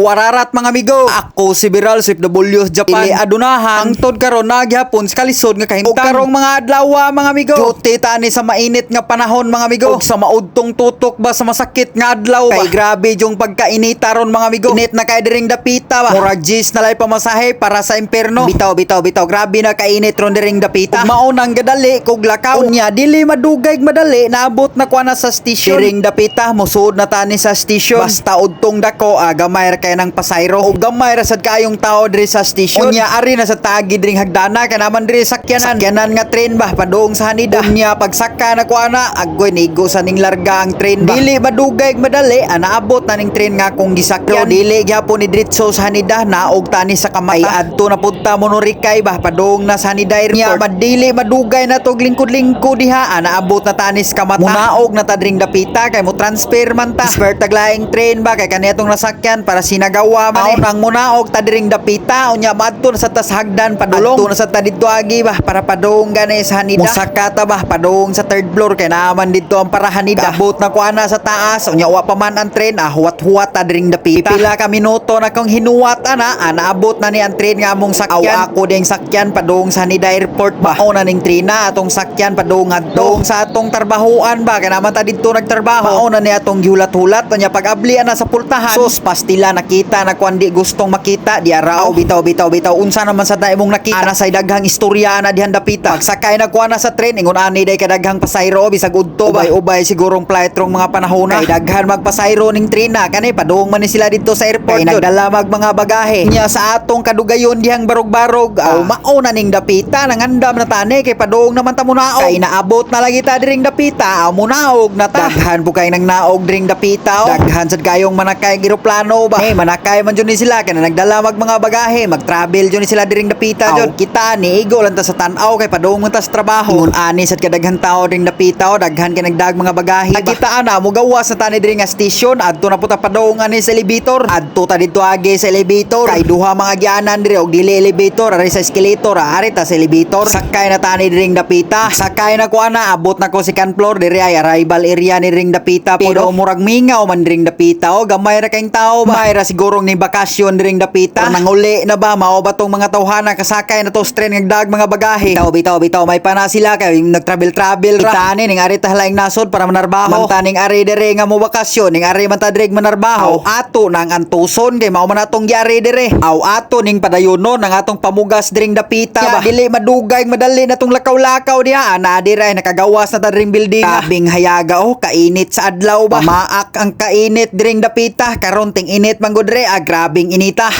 Wararat mga amigo. Ako si Viral Sip W Japan. Ili adunahan. Ang tod karon nagyapon sa kalisod nga kahimtang. O karong mga adlaw mga amigo. Duty tani sa mainit nga panahon mga amigo. Og sa maudtong tutok ba sa masakit nga adlaw ba. Kay grabe yung pagkainita ron mga amigo. Init na kay diring dapita ba. Murag G's na lay pamasahe para sa imperno. Bitaw bitaw bitaw. Grabe na kainit ron diring dapita. Ug maunang gadali kog lakaw. Unya dili madugay madali naabot na kuana sa station. Diring dapita mosuod na tani sa station. Basta udtong dako ah, gamay nang pasayro. O gamay ra sad kayong tao diri sa station. Unya ari na sa tagi diring hagdana kay naman diri sakyanan. Sakyanan nga train ba padung sa Hanida. Unya pagsaka na kuana agoy nigo sa ning larga ang train ba. Dili madugay ug madali ah, naabot na ning train nga kung gisakyan. Dili gyapon ni diretso sa Hanida naog tani sa kamay. Ay adto na punta mo no Rikay ba padung na sa Hanida Airport. madili madugay na tog lingkod-lingkod diha ah, naabot na tanis kamata. Munaog na ta dring dapita kay mo transfer man ta. Spare taglaing train ba kay kanetong nasakyan para sinagawa man. Maon ang munaog ta dring dapita unya madto na sa tas hagdan padulong. Adto na sa ta didto agi ba para padung gani sa Hanida. Musaka ta ba padung sa third floor kay naman didto ang para Hanida. Abot na kuana sa taas unya wa pa man ang train ah huwat-huwat ta dring dapita. Pila ka minuto na kung hinuwat ana ah, naabot na ni ang train nga among sakyan. Aw ako ding sakyan padung sa Hanida Airport ba. Mao na ning train na atong sakyan padung adto sa atong tarbahuan ba kay naman ta didto nagtrabaho. Mao na ni atong gihulat-hulat unya pag-abli na sa pultahan. Sus pastila nakita na kuan di gustong makita di araw bitaw bitaw bitaw unsa naman sa imong nakita ana say daghang istorya na dihan dapita. Pagsakay na kuan na sa train ingon ani day kadaghang pasayro bisag udto ba ubay sigurong flight rong mga panahon na. Kay daghan magpasayro ning train na kani padung man sila dito sa airport. Kay nagdala mag mga bagahe. Nya sa atong kadugayon dihang barog-barog. Aw mao na ning dapita nangandam na tani kay padung naman ta munaog. Kay naabot na lagi ta diring dapita. Aw munaog na ta. Daghan po kay nang naog diring dapita. Oh. Daghan sad kayong manakay eroplano ba. Hey, manakay man jud ni sila kay na nagdala mag mga bagahe. Mag-travel jud ni sila diring dapita jud. Kita ni igo lang ta sa tan-aw kay padung man ta sa trabaho. Ingon ani sad kadaghan tao diring dapita. Oh. Daghan kay nagdag mga bagahe. Nakita ana mo gawas na tani diring nga station. Adto na po ta padung ani sa elevator. Adto ta dito agi sa elevator. Kay duha mga gianan diri og dili elevator ari sa escalator ah. ari ta sa elevator. Sakay na tani diring dapita. Sakay na ko ana abot na ko second floor diri ay arrival area ni ring dapita. Pero murag mingaw man diring dapita. O gamay ra kayong tao ba. May ra sigurong ni bakasyon diring dapita. Or nanguli na ba mao ba tong mga tawhana kasakay na to strain ngagdag mga bagahe. Bitaw bitaw bitaw may pa na sila kay nag-travel travel ra. Kita ni ning ari ta laing nasod para manarbaho. Mantaning ari dire nga mo bakasyon ning ari man ta direk manarbaho. Aw ato nang antuson kay mao man atong giari dire. Aw ato ning padayonon ang atong pamugas diring dapita ba. Dili madugay madali na tong lakaw-lakaw diha. Ana dire nakagawas na ta diring building. Kabing hayaga oh kainit sa adlaw ba. Maak ang kainit diring dapita karon ting init man gud dire ah, grabing inita.